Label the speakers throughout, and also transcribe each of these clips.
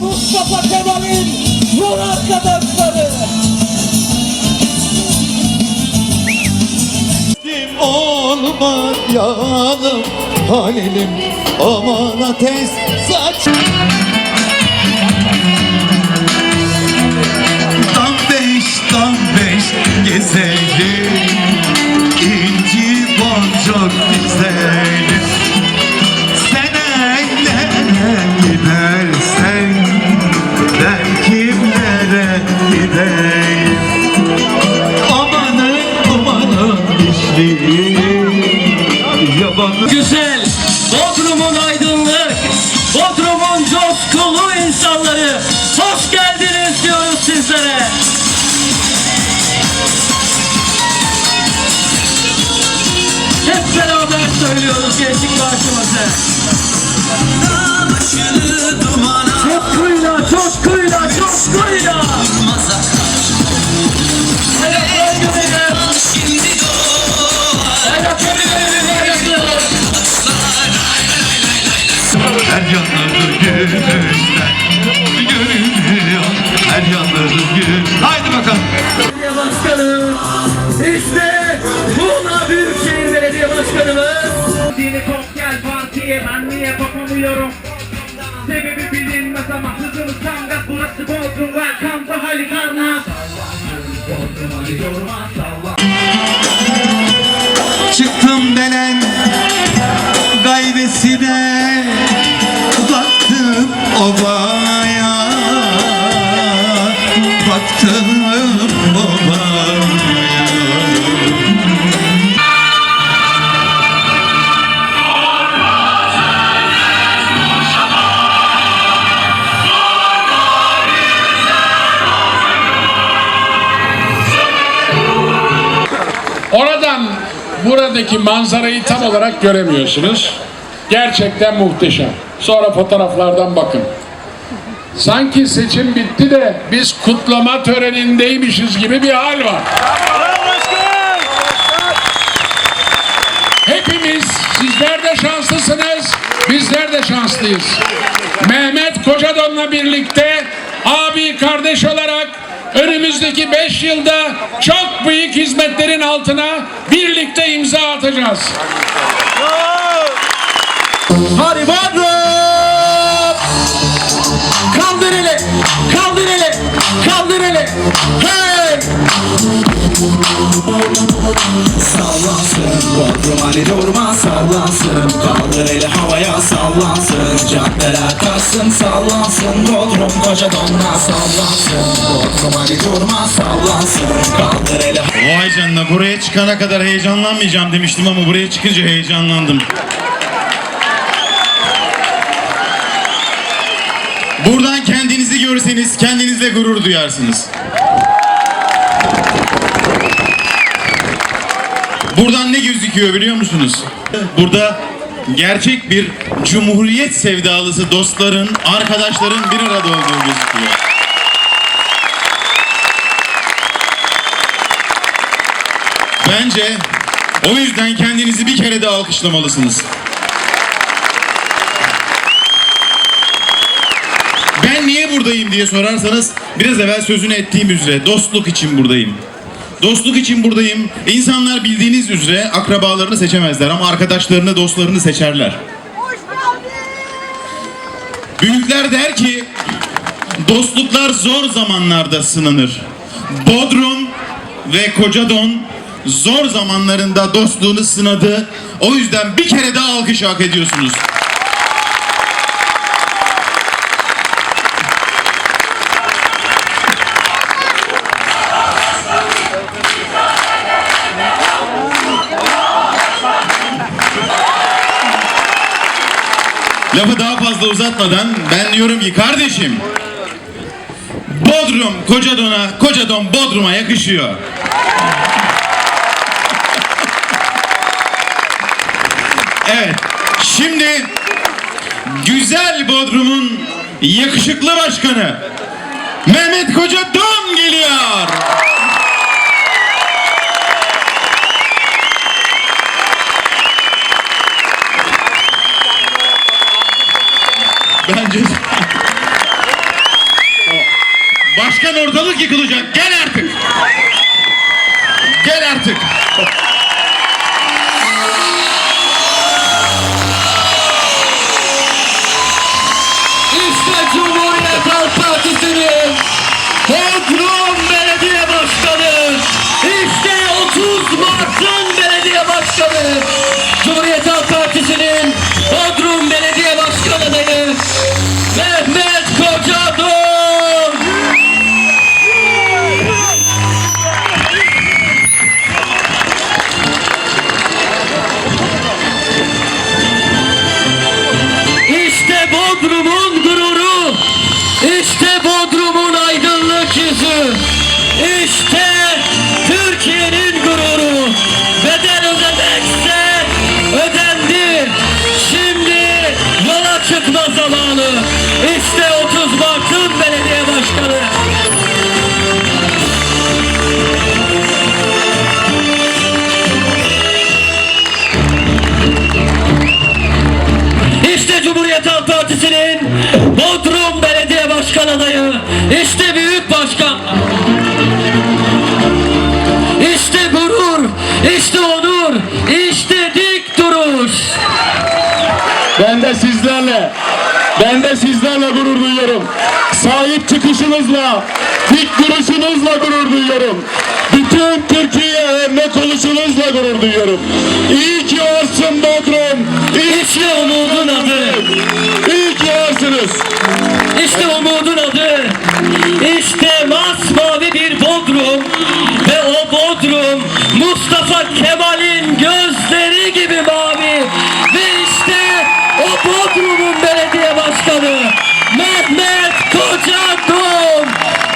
Speaker 1: Mustafa Kemal'in yol arkadaşları.
Speaker 2: Teslim olmayalım Halelim aman ateş saç. Tam beş tam beş gezelim. İnci boncuk dizelim
Speaker 1: sizlere. Hep beraber söylüyoruz gençlik marşımızı.
Speaker 2: Mahali Karnat Mahali
Speaker 3: Karnat buradaki manzarayı tam olarak göremiyorsunuz. Gerçekten muhteşem. Sonra fotoğraflardan bakın. Sanki seçim bitti de biz kutlama törenindeymişiz gibi bir hal var. Hepimiz sizler de şanslısınız, bizler de şanslıyız. Mehmet Kocadon'la birlikte abi kardeş olarak önümüzdeki 5 yılda çok büyük hizmetlerin altına birlikte imza atacağız.
Speaker 1: Hadi Bodrum Kaldır eli Kaldır eli Kaldır eli Hey!
Speaker 4: Sallansın Bodrum Ali durma sallansın. Kaldır eli havaya sallansın. Caddeler taşsın sallansın. Bodrum koca donla sallansın. Bodrum Ali durma sallansın. Kaldır eli
Speaker 5: Vay canına buraya çıkana kadar heyecanlanmayacağım demiştim ama buraya çıkınca heyecanlandım. Buradan kendinizi görseniz kendinizle gurur duyarsınız. Buradan ne gözüküyor biliyor musunuz? Burada gerçek bir cumhuriyet sevdalısı dostların, arkadaşların bir arada olduğu gözüküyor. Bence o yüzden kendinizi bir kere de alkışlamalısınız. Ben niye buradayım diye sorarsanız biraz evvel sözünü ettiğim üzere dostluk için buradayım. Dostluk için buradayım. İnsanlar bildiğiniz üzere akrabalarını seçemezler ama arkadaşlarını, dostlarını seçerler. Büyükler der ki dostluklar zor zamanlarda sınanır. Bodrum ve Kocadon zor zamanlarında dostluğunu sınadı. O yüzden bir kere daha alkış hak ediyorsunuz. Lafı daha fazla uzatmadan ben diyorum ki kardeşim Bodrum Kocadon'a, Kocadon Bodrum'a yakışıyor. Evet. Şimdi güzel Bodrum'un yakışıklı başkanı Mehmet Kocadon geliyor.
Speaker 1: İşte büyük başkan. İşte gurur, işte onur, işte dik duruş.
Speaker 6: Ben de sizlerle, ben de sizlerle gurur duyuyorum. Sahip çıkışınızla, dik duruşunuzla gurur duyuyorum. Bütün Türkiye'ye örnek oluşunuzla gurur duyuyorum. İyi ki varsın Bodrum. İyi,
Speaker 1: İşte umudun adı.
Speaker 6: iyi ki varsınız.
Speaker 1: İşte umudun Kemal'in gözleri gibi mavi. Ve işte o Bodrum'un belediye başkanı Mehmet Kocadon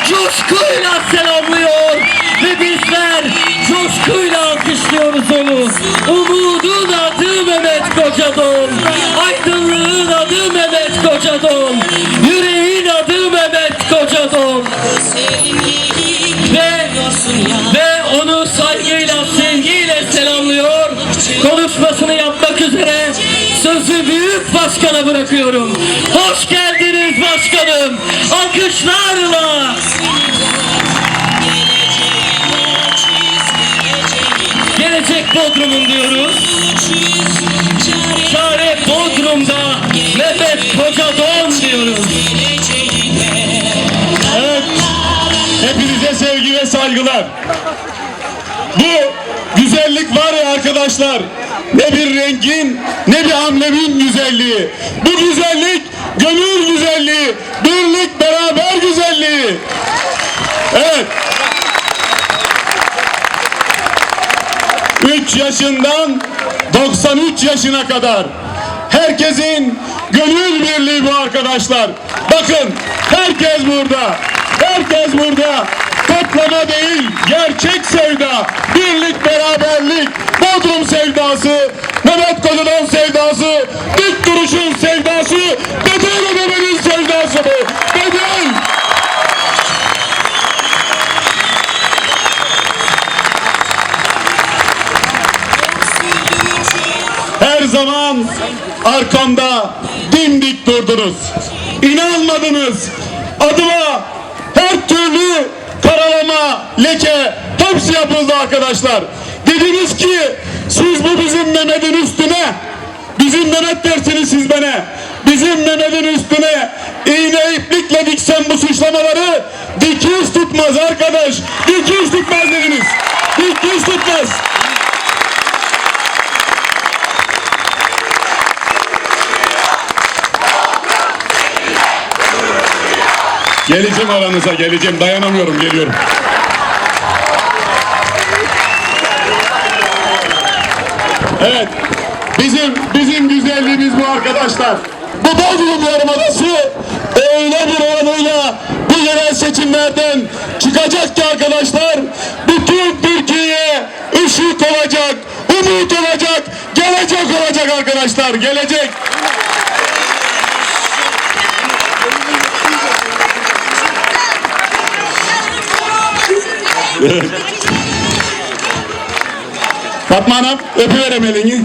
Speaker 1: coşkuyla selamlıyor. Ve bizler coşkuyla alkışlıyoruz onu. Umudun adı Mehmet Kocadon. Aydınlığın adı Mehmet Kocadon. Sözü büyük başkana bırakıyorum. Hoş geldiniz başkanım. Alkışlarla. Gelecek Bodrum'un diyoruz. Çare Bodrum'da Mehmet Kocadon diyoruz.
Speaker 6: Evet, hepinize sevgi ve saygılar. Bu güzellik var ya arkadaşlar, ne bir rengin ne bir amblemin güzelliği. Bu güzellik gönül güzelliği, birlik beraber güzelliği. Evet. 3 yaşından 93 yaşına kadar herkesin gönül birliği bu arkadaşlar. Bakın herkes burada. Herkes burada. Toplama değil, gerçek sevda, birlik, beraberlik, Bodrum sevdası, Mehmet Kocadon sevdası, dik duruşun sevdası, bedel ödemenin sevdası bu. Bedel! Her zaman arkamda dimdik durdunuz. İnanmadınız. Adıma her türlü karalama, leke hepsi yapıldı arkadaşlar. Dediniz ki siz bu bizim Mehmet'in üstüne Bizim Mehmet dersiniz siz bana. Bizim Mehmet'in üstüne iğne iplikle diksen bu suçlamaları dikiş tutmaz arkadaş. Dikiş tutmaz dediniz. Dikiş tutmaz. Geleceğim aranıza geleceğim dayanamıyorum geliyorum. Evet bizim bizim güzelliğimiz bu arkadaşlar. Bu Bodrum Yarımadası öyle bir oranıyla bu yerel seçimlerden çıkacak ki arkadaşlar bütün Türkiye'ye ışık olacak, umut olacak, gelecek olacak arkadaşlar, gelecek. Evet. Fatma Hanım öpüverem elini.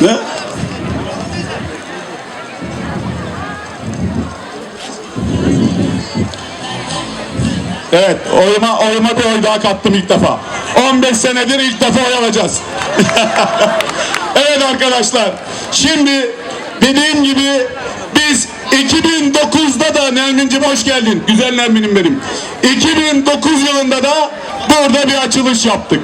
Speaker 6: ne? Evet, oyuma, oyuma bir oy daha kattım ilk defa. 15 senedir ilk defa oy alacağız. evet arkadaşlar, şimdi dediğim gibi biz 2009'da da Nermin'cim hoş geldin. Güzel Nermin'im benim. 2009 yılında da burada bir açılış yaptık.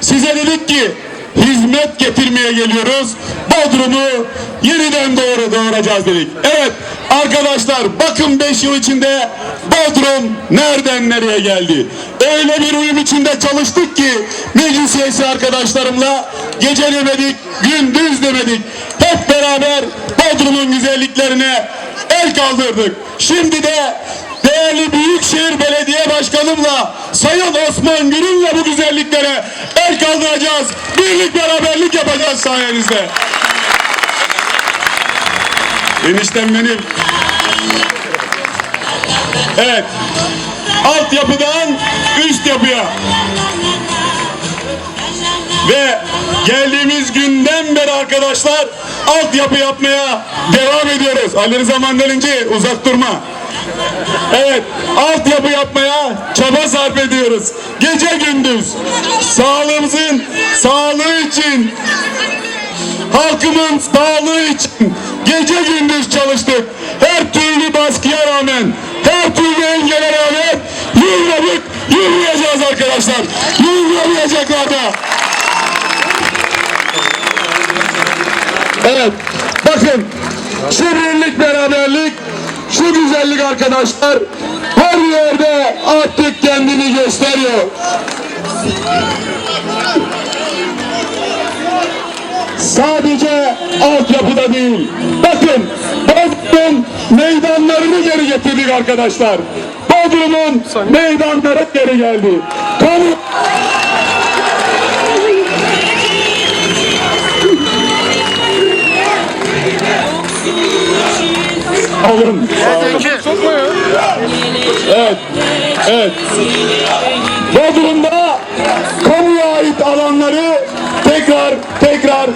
Speaker 6: Size dedik ki hizmet getirmeye geliyoruz. Bodrum'u yeniden doğru doğuracağız dedik. Evet arkadaşlar bakın 5 yıl içinde Bodrum nereden nereye geldi? Öyle bir uyum içinde çalıştık ki meclis üyesi arkadaşlarımla gece demedik, gündüz demedik. Hep beraber Bodrum'un güzelliklerine el kaldırdık. Şimdi de değerli Büyükşehir Belediye Başkanımla Sayın Osman Gürün'le bu güzelliklere el kaldıracağız. Birlik beraberlik yapacağız sayenizde. Eniştem benim. Evet. Altyapıdan üst yapıya. Ve geldiğimiz günden beri arkadaşlar altyapı yapmaya devam ediyoruz. Ali Rıza Mandalinci uzak durma. Evet, altyapı yapmaya çaba sarf ediyoruz. Gece gündüz sağlığımızın sağlığı için halkımın sağlığı için gece gündüz çalıştık. Her türlü baskıya rağmen, her türlü engele rağmen yürüdük, yürüyeceğiz arkadaşlar. Yürüyemeyecekler de. Evet, bakın şu beraberlik, şu güzellik arkadaşlar her yerde artık kendini gösteriyor. Sadece altyapıda değil. Bakın Bodrum'un meydanlarını geri getirdik arkadaşlar. Bodrum'un meydanları geri geldi. Kamu alın. Evet. Evet. Bodrum'da kamuya ait alanları tekrar tekrar